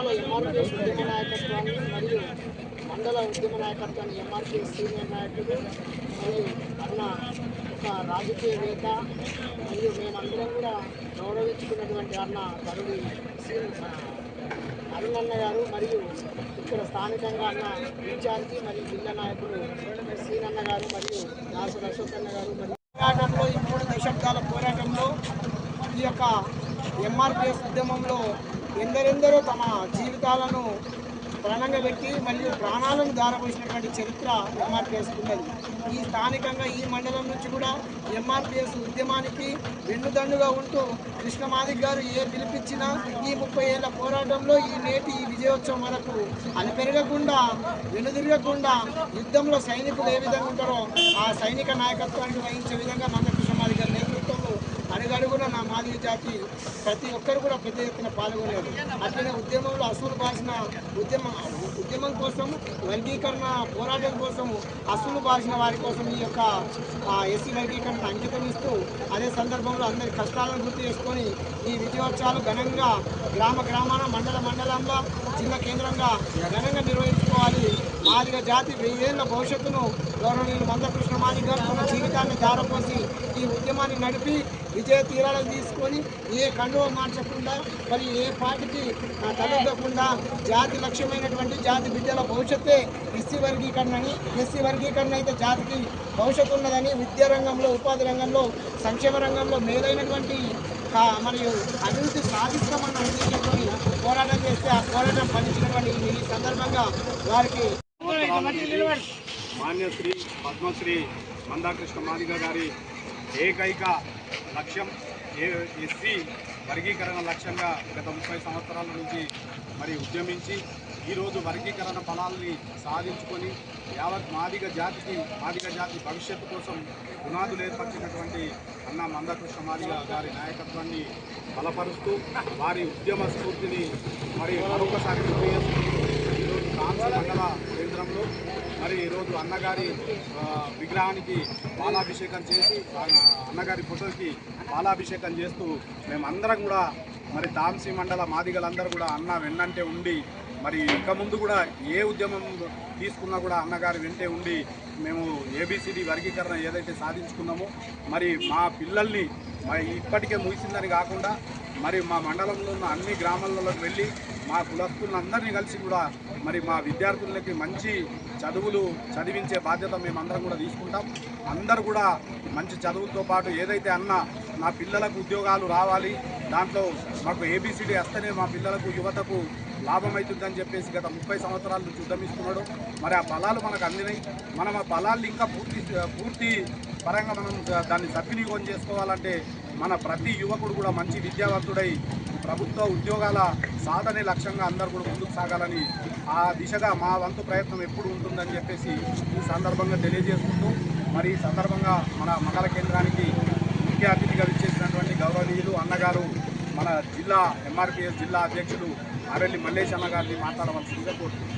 ఉద్యమాల ఎంఆర్పిఎస్ ఉద్యమ నాయకత్వాన్ని మరియు మండల ఉద్యమ నాయకత్వాన్ని ఎంఆర్పిఎస్ సీనియర్ నాయకుడు మరియు అన్న ఒక రాజకీయవేత్త మరియు మేమందరం కూడా గౌరవించుకున్నటువంటి అన్న తరుడి అరుణన్న గారు మరియు ఇక్కడ స్థానికంగా అన్న ఇన్ఛార్జి మరియు జిల్లా నాయకులు సీనన్న గారు మరియు దాస అశోకన్న గారు మరియు పోరాటంలో ఈ మూడు దశాబ్దాల పోరాటంలో ఈ యొక్క ఎంఆర్పిఎస్ ఉద్యమంలో ఎందరెందరో తమ జీవితాలను ప్రాణంగా పెట్టి మరియు ప్రాణాలను దారపోసినటువంటి చరిత్ర ఎంఆర్పిఎస్ ఉన్నది. ఈ స్థానికంగా ఈ మండలం నుంచి కూడా ఎంఆర్పిఎస్ ఉద్యమానికి వెన్నుదండుగా ఉంటూ కృష్ణమాదిక్ గారు ఏ పిలిపించినా ఈ ముప్పై ఏళ్ళ పోరాటంలో ఈ నేటి ఈ విజయోత్సవం వరకు అది పెరగకుండా వెనుదిరగకుండా యుద్ధంలో సైనికులు ఏ విధంగా ఉంటారో ఆ సైనిక నాయకత్వానికి వహించే విధంగా మంద కృష్ణమాదిక్ అడుగడుగున నా మాదిగ జాతి. ప్రతి ఒక్కరు కూడా పెద్ద ఎత్తున పాల్గొనేది. అట్లనే ఉద్యమంలో అసలు బాసిన ఉద్యమం ఉద్యమం కోసం వర్గీకరణ పోరాటం కోసం అసలు బాసిన వారి కోసం ఈ యొక్క ఎస్సీ వర్గీకరణ అంకితం ఇస్తూ అదే సందర్భంలో అందరి కష్టాలను గుర్తు చేసుకొని ఈ విజయోత్సవాలు ఘనంగా గ్రామ గ్రామాన మండల మండలంలో జిల్లా కేంద్రంగా ఘనంగా నిర్వహించుకోవాలి. మాదిగ జాతి వెయ్యేళ్ళ భవిష్యత్తును గౌరవనీయులు మందకృష్ణ మాదిగ గారు తమ జీవితాన్ని దారపోసి ఈ ఉద్యమాన్ని నడిపి విజయ తీరాలను తీసుకొని ఏ కండువ మార్చకుండా మరి ఏ పార్టీకి తలెత్తకుండా జాతి లక్ష్యమైనటువంటి జాతి బిడ్డల భవిష్యత్తే ఎస్సీ వర్గీకరణ అని ఎస్సీ వర్గీకరణ అయితే జాతికి భవిష్యత్తు ఉన్నదని విద్యా రంగంలో ఉపాధి రంగంలో సంక్షేమ రంగంలో మేలైనటువంటి మరియు అభివృద్ధి సాధిస్తామన్న ఉద్దేశంతో పోరాటం చేస్తే ఆ పోరాటం ఫలించినటువంటి ఈ సందర్భంగా వారికి మాన్యశ్రీ పద్మశ్రీ మందాకృష్ణ మాదిగ గారి ఏకైక లక్ష్యం ఏ ఎస్సీ వర్గీకరణ లక్ష్యంగా గత ముప్పై సంవత్సరాల నుంచి మరి ఉద్యమించి ఈరోజు వర్గీకరణ ఫలాల్ని సాధించుకొని యావత్ మాదిగ జాతికి మాదిగ జాతి భవిష్యత్తు కోసం పునాదులు ఏర్పరిచినటువంటి అన్న మందకృష్ణ మాదిగ గారి నాయకత్వాన్ని బలపరుస్తూ వారి ఉద్యమ స్ఫూర్తిని మరి మరొకసారి గుర్తు చేసుకుంటూ ఈరోజు కాంస మండల కేంద్రంలో మరి ఈరోజు అన్నగారి విగ్రహానికి పాలాభిషేకం చేసి అన్నగారి ఫోటోకి బాలాభిషేకం చేస్తూ మేమందరం కూడా మరి తాంసీ మండల మాదిగలందరూ కూడా అన్న వెన్నంటే ఉండి మరి ఇక ముందు కూడా ఏ ఉద్యమం తీసుకున్నా కూడా అన్నగారి వెంటే ఉండి మేము ఏబిసిడి వర్గీకరణ ఏదైతే సాధించుకున్నామో మరి మా పిల్లల్ని మరి ఇప్పటికే ముగిసిందని కాకుండా మరి మా మండలంలో ఉన్న అన్ని గ్రామాలలోకి వెళ్ళి మా కులస్తులందరినీ కలిసి కూడా మరి మా విద్యార్థులకి మంచి చదువులు చదివించే బాధ్యత మేమందరం కూడా తీసుకుంటాం. అందరూ కూడా మంచి చదువులతో పాటు ఏదైతే అన్న నా పిల్లలకు ఉద్యోగాలు రావాలి దాంట్లో మాకు ఏబిసిడి వస్తేనే మా పిల్లలకు యువతకు లాభం అవుతుందని చెప్పేసి గత ముప్పై సంవత్సరాల నుంచి ఉద్యమిస్తున్నాడు మరి ఆ ఫలాలు మనకు అందినాయి. మనం ఆ ఫలాలు ఇంకా పూర్తి పూర్తి పరంగా మనం దాన్ని సద్వినియోగం చేసుకోవాలంటే మన ప్రతి యువకుడు కూడా మంచి విద్యావంతుడై ప్రభుత్వ ఉద్యోగాల సాధనే లక్ష్యంగా అందరూ కూడా ముందుకు సాగాలని ఆ దిశగా మా వంతు ప్రయత్నం ఎప్పుడు ఉంటుందని చెప్పేసి ఈ సందర్భంగా తెలియజేసుకుంటూ మరి ఈ సందర్భంగా మన మండల కేంద్రానికి ముఖ్య అతిథిగా విచ్చేసినటువంటి గౌరవనీయులు అన్నగారు మన జిల్లా ఎంఆర్పిఎస్ జిల్లా అధ్యక్షులు ఆరెల్లి మల్లేశ్ అన్న గారిని మాట్లాడవలసిందిగా కోరుతున్నాను